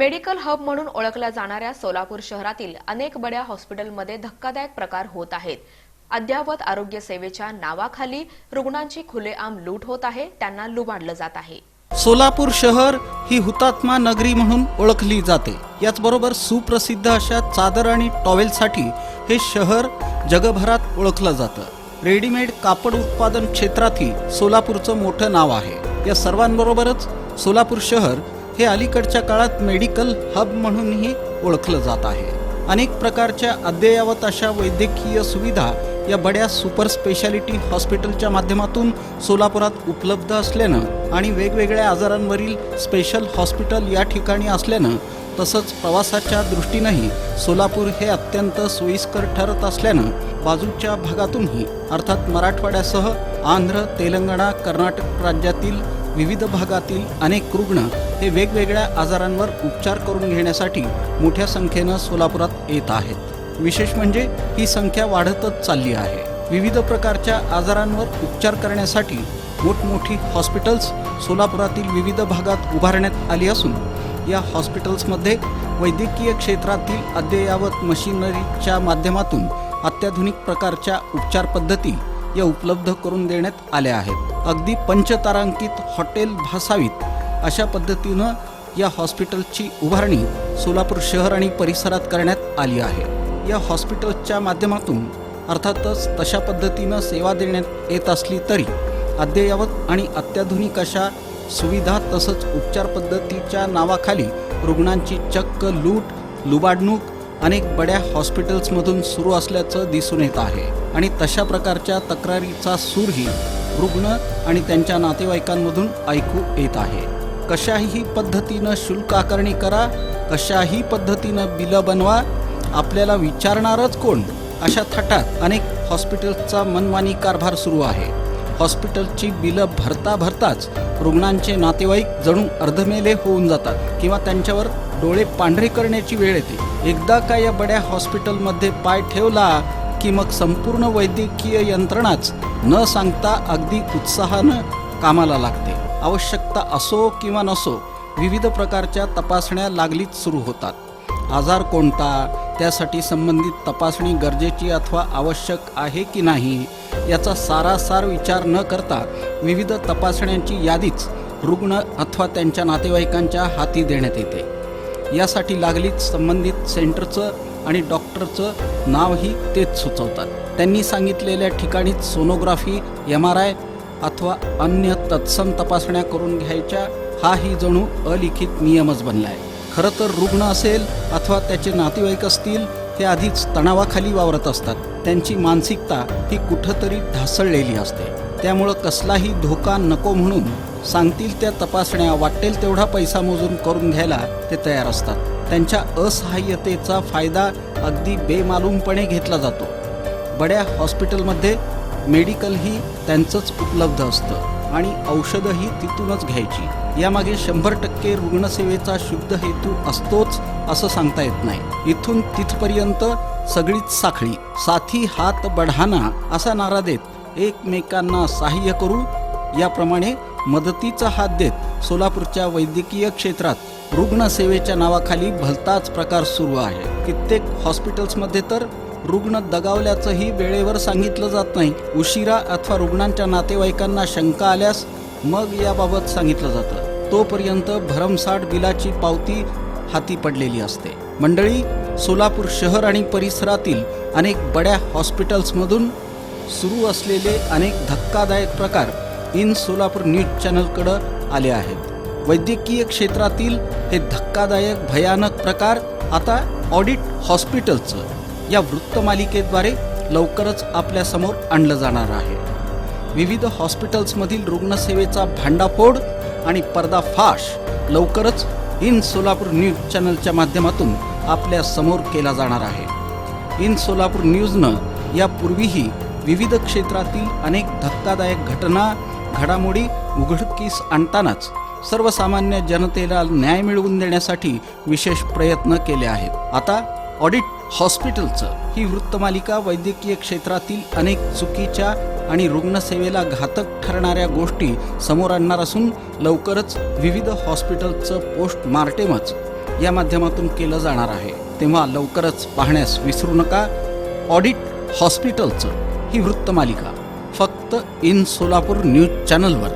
Medical hub म्हणून ओळखल्या जाणाऱ्या सोलापूर शहरातील अनेक बड्या हॉस्पिटलमध्ये धक्कादायक प्रकार होत आहेत. अद्ययावत आरोग्य सेवेच्या नावाखाली रुग्णांची खुलेआम लूट होत आहे त्यांना लुबाडलं जात आहे. सोलापूर शहर ही हुतात्मा नगरी म्हणून ओळखली जाते. याचबरोबर सुप्रसिद्ध अशा चादर आणि टॉवेलसाठी हे शहर जगभरात ओळखलं जातं. रेडीमेड कापड उत्पादन क्षेत्रातही सोलापूरचं मोठं नाव आहे. या सर्वांबरोबरच सोलापूर शहर हे अलीकडच्या काळात मेडिकल हब म्हणूनही ओळखलं जात आहे. अनेक प्रकारच्या अद्ययावत अशा वैद्यकीय सुविधा या बड्या सुपर स्पेशालिटी हॉस्पिटलच्या माध्यमातून सोलापुरात उपलब्ध असल्यानं आणि वेगवेगळ्या आजारांवरील स्पेशल हॉस्पिटल या ठिकाणी असल्यानं तसंच प्रवासाच्या दृष्टीनंही सोलापूर हे अत्यंत सोयीस्कर ठरत असल्यानं बाजूच्या भागातूनही अर्थात मराठवाड्यासह आंध्र तेलंगणा कर्नाटक राज्यातील विविध भागातील अनेक रुग्ण हे वेगवेगळ्या आजारांवर उपचार करून घेण्यासाठी मोठ्या संख्येनं सोलापुरात येत आहेत. विशेष म्हणजे ही संख्या वाढतच चालली आहे. विविध प्रकारच्या आजारांवर उपचार करण्यासाठी मोठमोठी हॉस्पिटल्स सोलापुरातील विविध भागात उभारण्यात आली असून या हॉस्पिटल्समध्ये वैद्यकीय क्षेत्रातील अद्ययावत मशिनरीच्या माध्यमातून अत्याधुनिक प्रकारच्या उपचार पद्धती या उपलब्ध करून देण्यात आल्या आहेत. अगदी पंचतारांकित हॉटेल भासावीत अशा पद्धतीनं या हॉस्पिटलची उभारणी सोलापूर शहर आणि परिसरात करण्यात आली आहे. या हॉस्पिटलच्या माध्यमातून अर्थातच तशा पद्धतीनं सेवा देण्यात येत असली तरी अद्ययावत आणि अत्याधुनिक अशा सुविधा तसंच उपचार पद्धतीच्या नावाखाली रुग्णांची चक्क लूट लुबाडणूक अनेक बड्या हॉस्पिटल्समधून सुरू असल्याचं दिसून येत आहे आणि तशा प्रकारच्या तक्रारीचा सूरही रुग्ण आणि त्यांच्या नातेवाईकांमधून ऐकू येत आहे. कशाही पद्धतीनं शुल्क आकारणी करा कशाही पद्धतीनं बिलं बनवा. आपल्याला विचारणारच कोण? अशा थाटात अनेक हॉस्पिटल्सचा मनमानी कारभार सुरू आहे. हॉस्पिटलची बिलं भरता भरताच रुग्णांचे नातेवाईक जणू अर्धमेले होऊन जातात किंवा त्यांच्यावर डोळे पांढरे करण्याची वेळ येते. एकदा का या बड्या हॉस्पिटलमध्ये पाय ठेवला की मग संपूर्ण वैद्यकीय यंत्रणाच न सांगता अगदी उत्साहानं कामाला लागते. आवश्यकता असो किंवा नसो विविध प्रकारच्या तपासण्या लागलीच सुरू होतात. आजार कोणता? त्यासाठी संबंधित तपासणी गरजेची अथवा आवश्यक आहे की नाही? याचा सारासार विचार न करता विविध तपासण्यांची यादीच रुग्ण अथवा त्यांच्या नातेवाईकांच्या हाती देण्यात येते. यासाठी लागलीच संबंधित सेंटरचं आणि डॉक्टरचं नावही तेच सुचवतात. त्यांनी सांगितलेल्या ठिकाणीच सोनोग्राफी एम आर आय अथवा अन्य तत्सम तपासण्या करून घ्यायच्या हाही जणू अलिखित नियमच बनला आहे खरं तर रुग्ण असेल अथवा त्याचे नातेवाईक असतील ते आधीच तणावाखाली वावरत असतात. त्यांची मानसिकता ही कुठंतरी ढासळलेली असते. त्यामुळं कसलाही धोका नको म्हणून सांगतील त्या तपासण्या वाटेल तेवढा पैसा मोजून करून घ्यायला ते तयार असतात. त्यांच्या असहाय्यतेचा फायदा अगदी बेमालूमपणे घेतला जातो. बड्या हॉस्पिटलमध्ये मेडिकलही त्यांचंच उपलब्ध असतं. आणि औषधंही तिथूनच घ्यायची. यामागे शंभर टक्के रुग्णसेवेचा शुद्ध हेतू असतोच असं सांगता येत नाही. इथून तिथपर्यंत सगळीच साखळी साथी हात बढाना असा नारा देत एकमेकांना सहाय्य करू याप्रमाणे मदतीचा हात देत सोलापूरच्या वैद्यकीय क्षेत्रात रुग्णसेवेच्या नावाखाली भलताच प्रकार सुरू आहे. कित्येक हॉस्पिटल्समध्ये तर रुग्ण दगावल्याचंही वेळेवर सांगितलं जात नाही. उशिरा अथवा रुग्णांच्या नातेवाईकांना शंका आल्यास मग याबाबत सांगितलं जातं. तोपर्यंत भरमसाठ बिलाची पावती हाती पडलेली असते. मंडळी सोलापूर शहर आणि परिसरातील अनेक बड्या हॉस्पिटल्समधून सुरू असलेले अनेक धक्कादायक प्रकार इन सोलापूर न्यूज चॅनलकडं आले आहेत. वैद्यकीय क्षेत्रातील हे धक्कादायक भयानक प्रकार आता ऑडिट हॉस्पिटलचं या वृत्तमालिकेद्वारे लवकरच आपल्यासमोर आणलं जाणार आहे. विविध हॉस्पिटल्समधील रुग्णसेवेचा भांडाफोड आणि पर्दाफाश लवकरच इन सोलापूर न्यूज चॅनलच्या माध्यमातून आपल्यासमोर केला जाणार आहे. इन सोलापूर न्यूजनं यापूर्वीही विविध क्षेत्रातील अनेक धक्कादायक घटना घडामोडी उघडकीस आणतानाच सर्वसामान्य जनतेला न्याय मिळवून देण्यासाठी विशेष प्रयत्न केले आहेत. आता ऑडिट हॉस्पिटलचं. ही वृत्तमालिका वैद्यकीय क्षेत्रातील अनेक चुकीच्या आणि रुग्णसेवेला घातक ठरणाऱ्या गोष्टी समोर आणणार असून लवकरच विविध हॉस्पिटलचं पोस्टमार्टेमच या माध्यमातून केलं जाणार आहे. तेव्हा लवकरच पाहण्यास विसरू नका. ऑडिट हॉस्पिटलचं ही वृत्तमालिका फक्त इन सोलापूर न्यूज चॅनलवर.